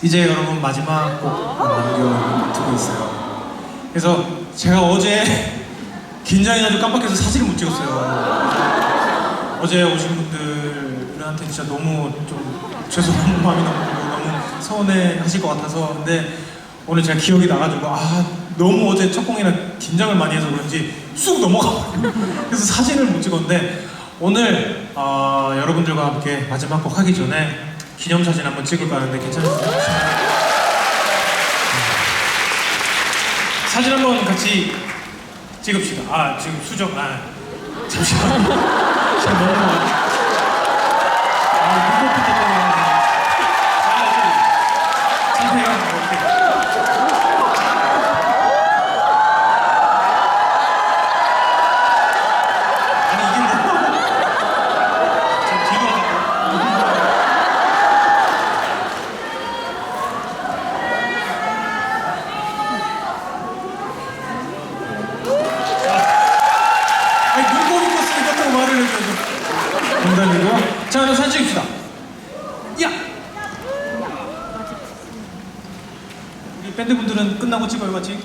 아, 이제 여러분 마지막 곡 남겨두고 있어요. 그래서 제가 어제 긴장해가지고 깜빡해서 사진을 못 찍었어요. 어제 오신 분들한테 진짜 너무 좀 죄송한 마음이 너무 들고 너무 서운해 하실 것 같아서 근데 오늘 제가 기억이 나가지고 아 너무 어제 첫 공이나 긴장을 많이 해서 그런지 쑥 넘어가 그래서 사진을 못 찍었는데 오늘 어, 여러분들과 함께 마지막 곡 하기 전에 기념사진 한번 찍을까 하는데 괜찮으세요? 사진 한번 같이 찍읍시다. 아 지금 수정 아 잠시만. 지금 너무 아 눈높이 때문에 상태가 어떻게? 아니 이게 뭐? 저 뒤로 갈까요? 아니 눈곱 또 말을 해줘서 농담이고요 자 그럼 사진 찍읍시다. 야! 우리 밴드분들은 끝나고 찍어요 같이